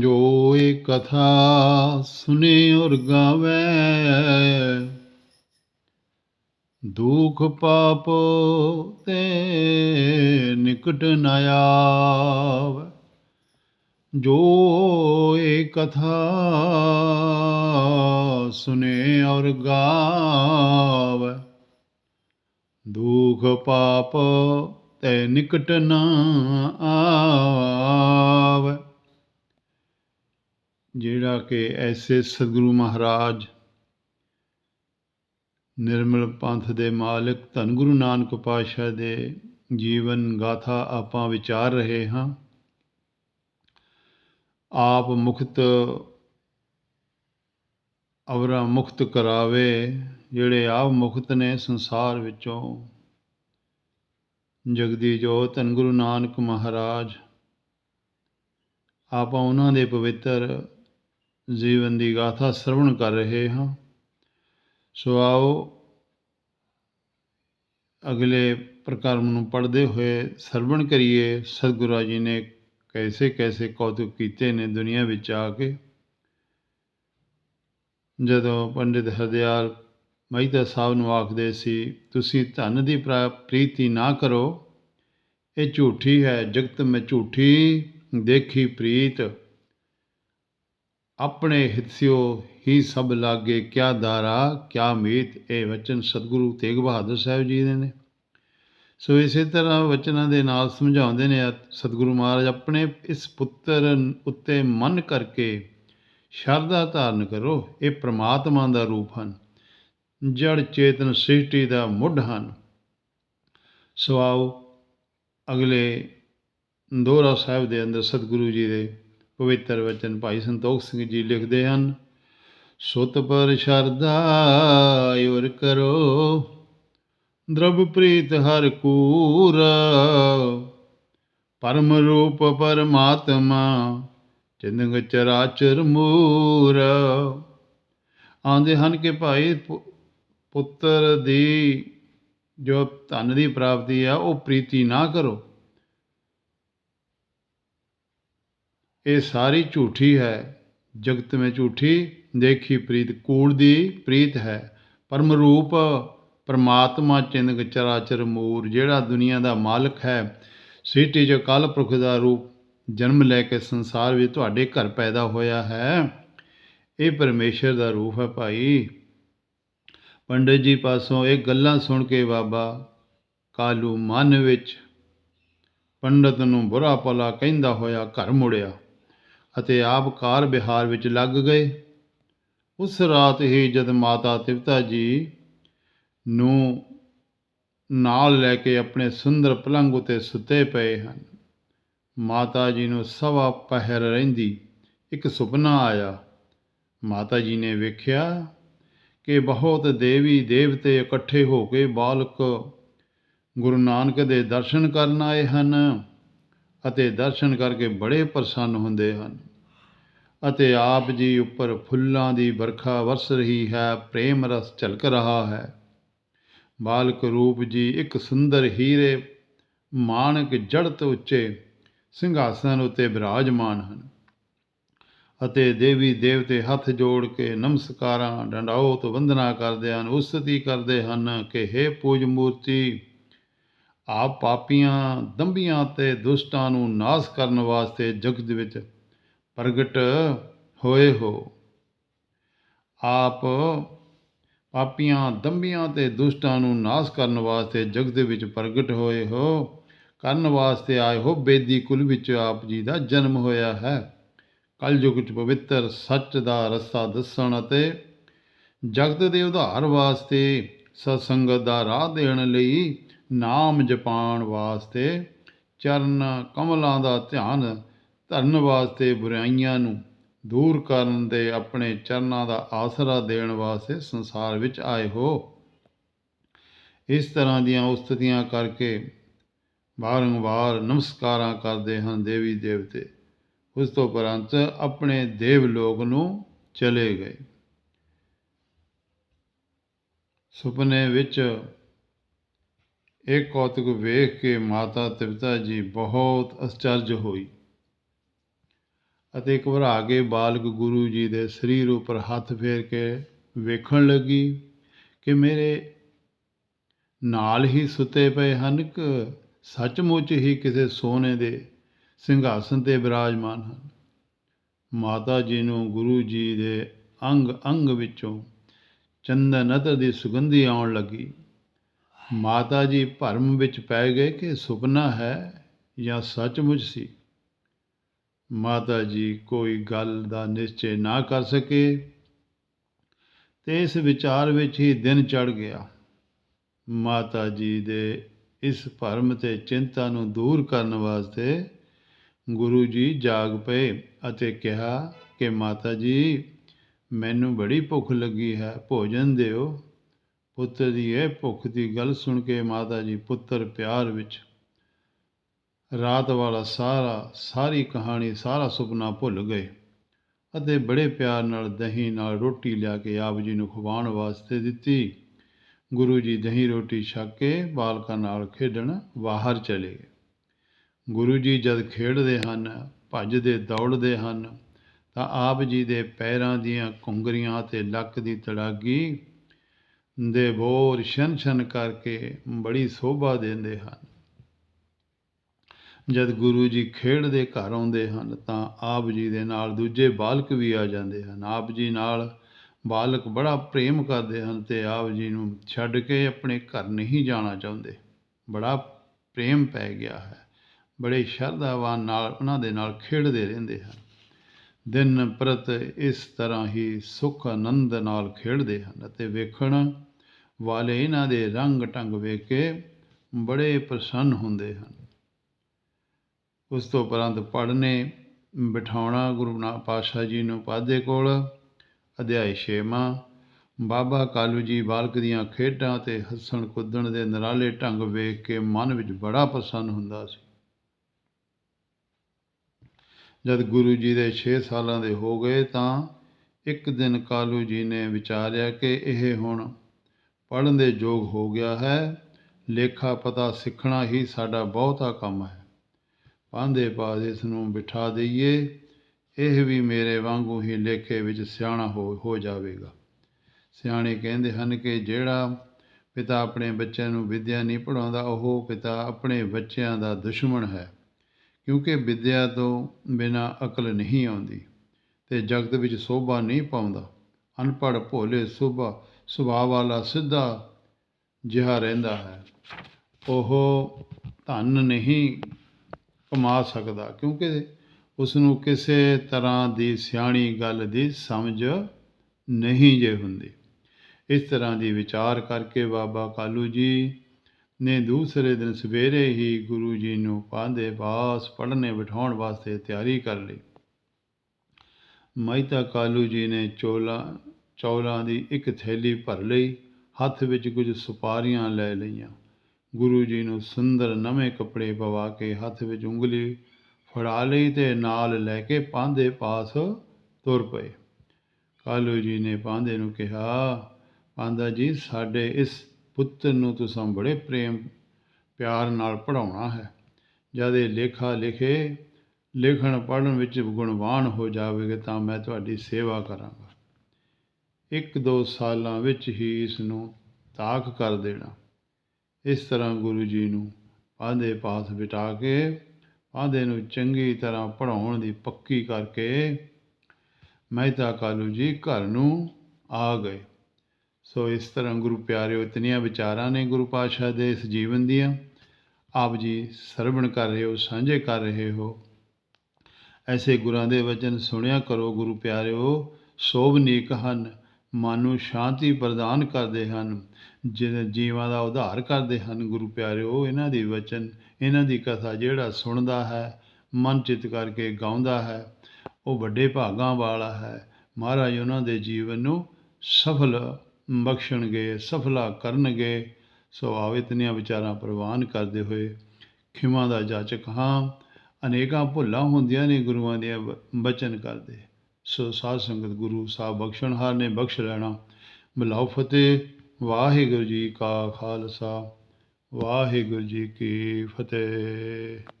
ਜੋ ਇਹ ਕਥਾ ਸੁਨੇ ਔਰ ਗਾਵੇ, ਦੁਖ ਪਾਪ ਤੇ ਨਿਕਟ ਨ ਆਵੇ। ਜੋ ਇਹ ਕਥਾ ਸੁਨੇ ਔਰ ਗਾਵੇ, ਦੁਖ ਪਾਪ ਤੇ ਨਿਕਟ ਨ ਆਵੇ। ਜਿਹੜਾ ਕਿ ਐਸੇ ਸਤਿਗੁਰੂ ਮਹਾਰਾਜ ਨਿਰਮਲ ਪੰਥ ਦੇ ਮਾਲਕ, ਧੰਨ ਗੁਰੂ ਨਾਨਕ ਪਾਤਸ਼ਾਹ ਦੇ ਜੀਵਨ ਗਾਥਾ ਆਪਾਂ ਵਿਚਾਰ ਰਹੇ ਹਾਂ। ਆਪ ਮੁਕਤ ਅਵਰਾ ਮੁਕਤ ਕਰਾਵੇ, ਜਿਹੜੇ ਆਪ ਮੁਕਤ ਨੇ ਸੰਸਾਰ ਵਿੱਚੋਂ। ਜਗਦੀ ਜੋਤ ਧੰਨ ਗੁਰੂ ਨਾਨਕ ਮਹਾਰਾਜ, ਆਪਾਂ ਉਹਨਾਂ ਦੇ ਪਵਿੱਤਰ ਜੀਵਨ ਦੀ ਗਾਥਾ ਸਰਵਣ ਕਰ ਰਹੇ ਹਾਂ। ਸੋ ਆਓ ਅਗਲੇ ਪ੍ਰਕਰਮ ਨੂੰ ਪੜ੍ਹਦੇ ਹੋਏ ਸਰਵਣ ਕਰੀਏ। ਸਤਿਗੁਰਾਂ ਜੀ ਨੇ ਕੈਸੇ ਕੈਸੇ ਕੌਤੁਕ ਕੀਤੇ ਨੇ ਦੁਨੀਆ ਵਿੱਚ ਆ ਕੇ। ਜਦੋਂ ਪੰਡਿਤ ਹਰਦਿਆਲ ਮਹਿਤਾ ਸਾਹਿਬ ਨੂੰ ਆਖਦੇ ਸੀ, ਤੁਸੀਂ ਧਨ ਦੀ ਪ੍ਰਾ- ਪ੍ਰੀਤੀ ਨਾ ਕਰੋ। ਇਹ ਝੂਠੀ ਹੈ, ਜਗਤ ਮੈਂ ਝੂਠੀ ਦੇਖੀ ਪ੍ਰੀਤ। ਆਪਣੇ ਹਿੱਸਿਓ ਹੀ ਸਭ ਲਾਗੇ ਕਿਆ ਦਾਰਾ, ਕਿਆ ਮੀਤ, ਇਹ ਵਚਨ ਸਤਿਗੁਰੂ ਤੇਗ ਬਹਾਦਰ ਸਾਹਿਬ ਜੀ ਦੇ ਨੇ। ਸੋ ਇਸੇ ਤਰ੍ਹਾਂ ਵਚਨਾਂ ਦੇ ਨਾਲ ਸਮਝਾਉਂਦੇ ਨੇ ਸਤਿਗੁਰੂ ਮਹਾਰਾਜ, ਆਪਣੇ ਇਸ ਪੁੱਤਰ ਉੱਤੇ ਮਨ ਕਰਕੇ ਸ਼ਰਧਾ ਧਾਰਨ ਕਰੋ, ਇਹ ਪ੍ਰਮਾਤਮਾ ਦਾ ਰੂਪ ਹਨ। ਜੜ ਚੇਤਨ ਸ੍ਰਿਸ਼ਟੀ ਦਾ ਮੁੱਢ ਹਨ। ਸੋ ਆਓ ਅਗਲੇ ਦੋਹਰਾ ਸਾਹਿਬ ਦੇ ਅੰਦਰ ਸਤਿਗੁਰੂ ਜੀ ਦੇ ਪਵਿੱਤਰ ਵਚਨ ਭਾਈ ਸੰਤੋਖ ਸਿੰਘ ਜੀ ਲਿਖਦੇ ਹਨ, ਸੁਤ ਪਰ ਸ਼ਰਧਾ ਔਰ ਕਰੋ ਦਰਬ ਪ੍ਰੀਤ ਹਰ ਕੂਰ, ਪਰਮ ਰੂਪ ਪਰਮਾਤਮਾ ਚਿੰਦੰਗ ਚਰਾਚਰ ਮੂਰ। ਆਂਦੇ ਹਨ ਕਿ ਭਾਈ ਪੁੱਤਰ ਦੀ ਜੋ ਧਨ ਦੀ ਪ੍ਰਾਪਤੀ ਆ, ਉਹ ਪ੍ਰੀਤੀ ਨਾ ਕਰੋ। ਇਹ ਸਾਰੀ ਝੂਠੀ ਹੈ। ਜਗਤ ਵਿੱਚ ਝੂਠੀ ਦੇਖੀ ਪ੍ਰੀਤ, ਕੂੜ ਦੀ ਪ੍ਰੀਤ ਹੈ। ਪਰਮ ਰੂਪ ਪਰਮਾਤਮਾ ਚਿੰਦਕ ਚਰਾਚਰ ਮੂਰ, ਜਿਹੜਾ ਦੁਨੀਆ ਦਾ ਮਾਲਕ ਹੈ। ਸਿਟੀ ਚ ਕਲ ਪੁਰਖ ਦਾ ਰੂਪ ਜਨਮ ਲੈ ਕੇ ਸੰਸਾਰ ਵਿੱਚ ਤੁਹਾਡੇ ਘਰ ਪੈਦਾ ਹੋਇਆ ਹੈ। ਇਹ ਪਰਮੇਸ਼ਰ ਦਾ ਰੂਪ ਹੈ ਭਾਈ। ਪੰਡਿਤ ਜੀ ਪਾਸੋਂ ਇਹ ਗੱਲਾਂ ਸੁਣ ਕੇ ਬਾਬਾ ਕਾਲੂ ਮਨ ਵਿੱਚ ਪੰਡਤ ਨੂੰ ਬੁਰਾ ਭਲਾ ਕਹਿੰਦਾ ਹੋਇਆ ਘਰ ਮੁੜਿਆ। ਅਤੇ ਆਪ ਕਾਰ ਬਿਹਾਰ ਵਿੱਚ ਲੱਗ ਗਏ। ਉਸ ਰਾਤ ਹੀ ਜਦ ਮਾਤਾ ਤਿਵਤਾ ਜੀ ਨੂੰ ਨਾਲ ਲੈ ਕੇ ਆਪਣੇ ਸੁੰਦਰ ਪਲੰਗ ਉਤੇ ਸੁੱਤੇ ਪਏ ਹਨ, ਮਾਤਾ ਜੀ ਨੂੰ ਸਵਾ ਪਹਿਰ ਰਹਿੰਦੀ ਇੱਕ ਸੁਪਨਾ ਆਇਆ। ਮਾਤਾ ਜੀ ਨੇ ਵੇਖਿਆ ਕਿ ਬਹੁਤ ਦੇਵੀ ਦੇਵਤੇ ਇਕੱਠੇ ਹੋ ਕੇ ਬਾਲਕ ਗੁਰੂ ਨਾਨਕ ਦੇ ਦਰਸ਼ਨ ਕਰਨ ਆਏ ਹਨ। ਅਤੇ ਦਰਸ਼ਨ ਕਰਕੇ ਬੜੇ ਪ੍ਰਸੰਨ ਹੁੰਦੇ ਹਨ। ਅਤੇ ਆਪ ਜੀ ਉੱਪਰ ਫੁੱਲਾਂ ਦੀ ਵਰਖਾ ਵਰਸ ਰਹੀ ਹੈ, ਪ੍ਰੇਮ ਰਸ ਝਲਕ ਰਹਾ ਹੈ। ਬਾਲਕ ਰੂਪ ਜੀ ਇੱਕ ਸੁੰਦਰ ਹੀਰੇ, ਮਾਣਕ ਜੜਤ ਉੱਚੇ ਸਿੰਘਾਸਨ ਉਤੇ ਬਿਰਾਜਮਾਨ ਹਨ। ਅਤੇ ਦੇਵੀ ਦੇਵਤੇ ਹੱਥ ਜੋੜ ਕੇ ਨਮਸਕਾਰਾਂ ਡੰਡਾਉਤ ਵੰਦਨਾ ਕਰਦੇ ਹਨ। ਉਸਤਤੀ ਕਰਦੇ ਹਨ ਕਿ हे ਪੂਜ ਮੂਰਤੀ ਆਪ ਪਾਪੀਆਂ ਦੰਭੀਆਂ ਤੇ ਦੁਸ਼ਟਾਂ ਨੂੰ ਨਾਸ ਕਰਨ ਵਾਸਤੇ ਜਗਤ ਵਿੱਚ ਪ੍ਰਗਟ ਹੋਏ ਹੋ। ਆਪ ਪਾਪੀਆਂ ਦੰਭੀਆਂ ਤੇ ਦੁਸ਼ਟਾਂ ਨੂੰ ਨਾਸ ਕਰਨ ਵਾਸਤੇ ਜਗਤ ਵਿੱਚ ਪ੍ਰਗਟ ਹੋਏ ਹੋ। ਕਰਨ ਵਾਸਤੇ ਆਏ ਹੋ ਬੇਦੀ ਕੁਲ ਵਿੱਚ ਆਪ ਜੀ ਦਾ ਜਨਮ ਹੋਇਆ ਹੈ। ਕਲਯੁਗ ਵਿੱਚ ਪਵਿੱਤਰ ਸੱਚ ਦਾ ਰਸਤਾ ਦੱਸਣ ਅਤੇ ਜਗਤ ਦੇ ਉਧਾਰ ਵਾਸਤੇ ਸਤਸੰਗਤ ਦਾ ਰਾਹ ਦੇਣ ਲਈ ਨਾਮ ਜਪਾਣ ਵਾਸਤੇ, ਚਰਨ ਕਮਲਾਂ ਦਾ ਧਿਆਨ ਧਰਨ ਵਾਸਤੇ ਬੁਰਾਈਆਂ ਨੂੰ ਦੂਰ ਕਰਨ ਦੇ ਆਪਣੇ ਚਰਨਾਂ ਦਾ ਆਸਰਾ ਦੇਣ ਵਾਸਤੇ ਸੰਸਾਰ ਵਿੱਚ ਆਏ ਹੋ। ਇਸ ਤਰ੍ਹਾਂ ਦੀਆਂ ਉਸਤਤੀਆਂ ਕਰਕੇ ਬਾਰੰਬਾਰ ਨਮਸਕਾਰਾਂ ਕਰਦੇ ਹਨ ਦੇਵੀ ਦੇਵਤੇ ਉਸ ਤੋਂ ਉਪਰੰਤ ਆਪਣੇ ਦੇਵ ਲੋਕ ਨੂੰ ਚਲੇ ਗਏ। ਸੁਪਨੇ ਵਿੱਚ ਇਹ ਕੌਤਕ ਵੇਖ ਕੇ ਮਾਤਾ ਤ੍ਰਿਪਤਾ ਜੀ ਬਹੁਤ ਅਚਰਜ ਹੋਈ ਅਤੇ ਘਬਰਾ ਕੇ ਬਾਲਕ ਗੁਰੂ ਜੀ ਦੇ ਸਰੀਰ ਉੱਪਰ ਹੱਥ ਫੇਰ ਕੇ ਵੇਖਣ ਲੱਗੀ ਕਿ ਮੇਰੇ ਨਾਲ ਹੀ ਸੁੱਤੇ ਪਏ ਹਨ ਕਿ ਸੱਚਮੁੱਚ ਹੀ ਕਿਸੇ ਸੋਨੇ ਦੇ ਸਿੰਘਾਸਨ ਤੇ ਬਿਰਾਜਮਾਨ ਹਨ। ਮਾਤਾ ਜੀ ਨੂੰ ਗੁਰੂ ਜੀ ਦੇ ਅੰਗ ਅੰਗ ਵਿੱਚੋਂ ਚੰਦਨ ਅਤਰ ਦੀ ਸੁਗੰਧੀ ਆਉਣ ਲੱਗੀ। ਮਾਤਾ ਜੀ ਭਰਮ ਵਿੱਚ ਪੈ ਗਏ ਕਿ ਸੁਪਨਾ ਹੈ ਜਾਂ ਸੱਚਮੁੱਚ ਸੀ। ਮਾਤਾ ਜੀ ਕੋਈ ਗੱਲ ਦਾ ਨਿਸ਼ਚੈ ਨਾ ਕਰ ਸਕੇ ਤੇ ਇਸ ਵਿਚਾਰ ਵਿੱਚ ਹੀ ਦਿਨ ਚੜ ਗਿਆ। ਮਾਤਾ ਜੀ ਦੇ ਇਸ ਭਰਮ ਤੇ ਚਿੰਤਾ ਨੂੰ ਦੂਰ ਕਰਨ ਵਾਸਤੇ ਗੁਰੂ ਜੀ ਜਾਗ ਪਏ ਅਤੇ ਕਿਹਾ ਕਿ ਮਾਤਾ ਜੀ ਮੈਨੂੰ ਬੜੀ ਭੁੱਖ ਲੱਗੀ ਹੈ, ਭੋਜਨ ਦਿਓ। ਪੁੱਤਰ ਦੀ ਇਹ ਭੁੱਖ ਦੀ ਗੱਲ ਸੁਣ ਕੇ ਮਾਤਾ ਜੀ ਪੁੱਤਰ ਪਿਆਰ ਵਿੱਚ ਰਾਤ ਵਾਲਾ ਸਾਰਾ, ਸਾਰੀ ਕਹਾਣੀ, ਸਾਰਾ ਸੁਪਨਾ ਭੁੱਲ ਗਏ ਅਤੇ ਬੜੇ ਪਿਆਰ ਨਾਲ ਦਹੀਂ ਨਾਲ ਰੋਟੀ ਲਿਆ ਕੇ ਆਪ ਜੀ ਨੂੰ ਖਵਾਉਣ ਵਾਸਤੇ ਦਿੱਤੀ। ਗੁਰੂ ਜੀ ਦਹੀਂ ਰੋਟੀ ਛਕ ਕੇ ਬਾਲਕਾਂ ਨਾਲ ਖੇਡਣ ਬਾਹਰ ਚਲੇ ਗਏ। ਗੁਰੂ ਜੀ ਜਦ ਖੇਡਦੇ ਹਨ, ਭੱਜਦੇ ਦੌੜਦੇ ਹਨ ਤਾਂ ਆਪ ਜੀ ਦੇ ਪੈਰਾਂ ਦੀਆਂ ਘੁੰਗਰੀਆਂ ਤੇ ਲੱਕ ਦੀ ਤੜਾਗੀ ਦੇ ਬੋਰ ਸ਼ਨ ਸ਼ਨ ਕਰਕੇ ਬੜੀ ਸੋਭਾ ਦਿੰਦੇ ਹਨ। ਜਦ ਗੁਰੂ ਜੀ ਖੇਡਦੇ ਘਰ ਆਉਂਦੇ ਹਨ ਤਾਂ ਆਪ ਜੀ ਦੇ ਨਾਲ ਦੂਜੇ ਬਾਲਕ ਵੀ ਆ ਜਾਂਦੇ ਹਨ। ਆਪ ਜੀ ਨਾਲ ਬਾਲਕ ਬੜਾ ਪ੍ਰੇਮ ਕਰਦੇ ਹਨ ਤੇ ਆਪ ਜੀ ਨੂੰ ਛੱਡ ਕੇ ਆਪਣੇ ਘਰ ਨਹੀਂ ਜਾਣਾ ਚਾਹੁੰਦੇ। ਬੜਾ ਪ੍ਰੇਮ ਪੈ ਗਿਆ ਹੈ। ਬੜੇ ਸ਼ਰਧਾਵਾਨ ਨਾਲ ਉਹਨਾਂ ਦੇ ਨਾਲ ਖੇਡਦੇ ਰਹਿੰਦੇ ਹਨ। ਦਿਨ ਪ੍ਰਤ ਇਸ ਤਰ੍ਹਾਂ ਹੀ ਸੁਖ ਆਨੰਦ ਨਾਲ ਖੇਡਦੇ ਹਨ ਅਤੇ ਵੇਖਣ ਵਾਲੇ ਇਹਨਾਂ ਦੇ ਰੰਗ ਟੰਗ ਵੇਖ ਕੇ ਬੜੇ ਪ੍ਰਸੰਨ ਹੁੰਦੇ ਹਨ। ਉਸ ਤੋਂ ਉਪਰੰਤ ਪੜ੍ਹਨੇ, ਬਿਠਾਉਣਾ ਗੁਰੂ ਨਾਨਕ ਪਾਤਸ਼ਾਹ ਜੀ ਨੂੰ ਪਾਦੇ ਕੋਲ, ਅਧਿਆਇ ਛੇਵਾਂ, ਬਾਬਾ ਕਾਲੂ ਜੀ ਬਾਲਕ ਦੀਆਂ ਖੇਡਾਂ ਤੇ ਹੱਸਣ ਕੁੱਦਣ ਦੇ ਨਰਾਲੇ ਢੰਗ ਵੇਖ ਕੇ ਮਨ ਵਿੱਚ ਬੜਾ ਪ੍ਰਸੰਨ ਹੁੰਦਾ ਸੀ। ਜਦ ਗੁਰੂ ਜੀ ਦੇ 6 ਸਾਲਾਂ ਦੇ ਹੋ ਗਏ ਤਾਂ ਇੱਕ ਦਿਨ ਕਾਲੂ ਜੀ ਨੇ ਵਿਚਾਰਿਆ ਕਿ ਇਹ ਹੁਣ ਪੜ੍ਹਨ ਦੇ ਯੋਗ ਹੋ ਗਿਆ ਹੈ, ਲੇਖਾ ਪਤਾ ਸਿੱਖਣਾ ਹੀ ਸਾਡਾ ਬਹੁਤਾ ਕੰਮ ਹੈ। ਪਾਂਦੇ ਬਾਦ ਇਸ ਨੂੰ ਬਿਠਾ ਦਈਏ, ਇਹ ਵੀ ਮੇਰੇ ਵਾਂਗੂ ਹੀ ਲੇਖੇ ਵਿੱਚ ਸਿਆਣਾ ਹੋ ਹੋ ਜਾਵੇਗਾ। ਸਿਆਣੇ ਕਹਿੰਦੇ ਹਨ ਕਿ ਜਿਹੜਾ ਪਿਤਾ ਆਪਣੇ ਬੱਚਿਆਂ ਨੂੰ ਵਿਦਿਆ ਨਹੀਂ ਪੜਾਉਂਦਾ ਉਹ ਪਿਤਾ ਆਪਣੇ ਬੱਚਿਆਂ ਦਾ ਦੁਸ਼ਮਣ ਹੈ। ਕਿਉਂਕਿ ਵਿਦਿਆ ਤੋਂ ਬਿਨਾ ਅਕਲ ਨਹੀਂ ਆਉਂਦੀ ਤੇ ਜਗਤ ਵਿੱਚ ਸੋਭਾ ਨਹੀਂ ਪਾਉਂਦਾ। ਅਨਪੜ੍ਹ ਭੋਲੇ ਸੁਭਾ ਸੁਭਾਅ ਵਾਲਾ ਸਿੱਧਾ ਜਿਹਾ ਰਹਿੰਦਾ ਹੈ। ਉਹ ਧਨ ਨਹੀਂ ਕਮਾ ਸਕਦਾ ਕਿਉਂਕਿ ਉਸ ਨੂੰ ਕਿਸੇ ਤਰ੍ਹਾਂ ਦੀ ਸਿਆਣੀ ਗੱਲ ਦੀ ਸਮਝ ਨਹੀਂ ਜੇ ਹੁੰਦੀ। ਇਸ ਤਰ੍ਹਾਂ ਦੀ ਵਿਚਾਰ ਕਰਕੇ ਬਾਬਾ ਕਾਲੂ ਜੀ ਨੇ ਦੂਸਰੇ ਦਿਨ ਸਵੇਰੇ ਹੀ ਗੁਰੂ ਜੀ ਨੂੰ ਪਾਂਦੇ ਪਾਸ ਪੜ੍ਹਨੇ ਬਿਠਾਉਣ ਵਾਸਤੇ ਤਿਆਰੀ ਕਰ ਲਈ। ਮਹਿਤਾ ਕਾਲੂ ਜੀ ਨੇ ਚੋਲਾ, ਚੌਲਾਂ ਦੀ ਇੱਕ ਥੈਲੀ ਭਰ ਲਈ, ਹੱਥ ਵਿੱਚ ਕੁਝ ਸੁਪਾਰੀਆਂ ਲੈ ਲਈਆਂ। ਗੁਰੂ ਜੀ ਨੂੰ ਸੁੰਦਰ ਨਵੇਂ ਕੱਪੜੇ ਪਵਾ ਕੇ ਹੱਥ ਵਿੱਚ ਉਂਗਲੀ ਫੜਾ ਲਈ ਤੇ ਨਾਲ ਲੈ ਕੇ ਪਾਂਦੇ ਪਾਸ ਤੁਰ ਪਏ। ਕਾਲੂ ਜੀ ਨੇ ਪਾਂਦੇ ਨੂੰ ਕਿਹਾ ਪਾਂਦਾ ਜੀ, ਸਾਡੇ ਇਸ ਪੁੱਤਰ ਨੂੰ ਤੁਸੀਂ ਬੜੇ ਪ੍ਰੇਮ, ਪਿਆਰ ਨਾਲ ਪੜਾਉਣਾ ਹੈ। ਜਦ ਇਹ ਲੇਖਾ ਲਿਖੇ, ਲਿਖਣ ਪੜ੍ਹਨ ਵਿੱਚ ਗੁਣਵਾਨ ਹੋ ਜਾਵੇਗਾ ਤਾਂ ਮੈਂ ਤੁਹਾਡੀ ਸੇਵਾ ਕਰਾਂਗਾ। ਇੱਕ ਦੋ ਸਾਲਾਂ ਵਿੱਚ ਹੀ ਇਸ ਨੂੰ ਤਾਕ ਕਰ ਦੇਣਾ। ਇਸ ਤਰ੍ਹਾਂ ਗੁਰੂ ਜੀ ਨੂੰ ਪਾਂਦੇ ਪਾਸ ਬਿਟਾ ਕੇ ਪਾਂਦੇ ਨੂੰ ਚੰਗੀ ਤਰ੍ਹਾਂ ਪੜਾਉਣ ਦੀ ਪੱਕੀ ਕਰਕੇ, ਮਹਿਤਾ ਕਾਲੂ ਜੀ ਘਰ ਨੂੰ ਆ ਗਏ। ਸੋ ਇਸ ਤਰ੍ਹਾਂ ਗੁਰੂ ਪਿਆਰਿਓ, ਇਤਨੀਆਂ ਵਿਚਾਰਾਂ ਨੇ ਗੁਰੂ ਪਾਤਸ਼ਾਹ ਦੇ ਇਸ ਜੀਵਨ ਦੀਆਂ। ਆਪ ਜੀ ਸਰਵਣ ਕਰ ਰਹੇ ਹੋ, ਸਾਂਝੇ ਕਰ ਰਹੇ ਹੋ। ਐਸੇ ਗੁਰਾਂ ਦੇ ਵਚਨ ਸੁਣਿਆ ਕਰੋ ਗੁਰੂ ਪਿਆਰਿਓ ਸੋਭਨੀਕ ਹਨ, ਮਨ ਨੂੰ ਸ਼ਾਂਤੀ ਪ੍ਰਦਾਨ ਕਰਦੇ ਹਨ ਜਿਹਦੇ ਜੀਵਾਂ ਦਾ ਉਧਾਰ ਕਰਦੇ ਹਨ ਗੁਰੂ ਪਿਆਰਿਓ। ਇਹਨਾਂ ਦੀ ਵਚਨ, ਇਹਨਾਂ ਦੀ ਕਥਾ ਜਿਹੜਾ ਸੁਣਦਾ ਹੈ, ਮਨ ਚਿਤ ਕਰਕੇ ਗਾਉਂਦਾ ਹੈ, ਉਹ ਵੱਡੇ ਭਾਗਾਂ ਵਾਲਾ ਹੈ। ਮਹਾਰਾਜ ਉਹਨਾਂ ਦੇ ਜੀਵਨ ਨੂੰ ਸਫਲ ਬਖਸ਼ਣਗੇ, ਸਫਲਾ ਕਰਨਗੇ। ਸੋ ਆਓ ਇਤਨੀਆਂ ਵਿਚਾਰਾਂ ਪ੍ਰਵਾਨ ਕਰਦੇ ਹੋਏ ਖਿਮਾ ਦਾ ਜਾਚਕ, ਹਾਂ, ਅਨੇਕਾਂ ਭੁੱਲਾਂ ਹੁੰਦੀਆਂ ਨੇ ਗੁਰੂਆਂ ਦੇ ਬਚਨ ਕਰਦੇ। ਸੋ ਸਾਧ ਸੰਗਤ ਗੁਰੂ ਸਾਹਿਬ ਬਖਸ਼ਣਹਾਰ ਨੇ ਬਖਸ਼ ਲੈਣਾ। ਬਲਾਉ ਫਤਿਹ, ਵਾਹਿਗੁਰੂ ਜੀ ਕਾ ਖਾਲਸਾ, ਵਾਹਿਗੁਰੂ ਜੀ ਕੀ ਫਤਿਹ।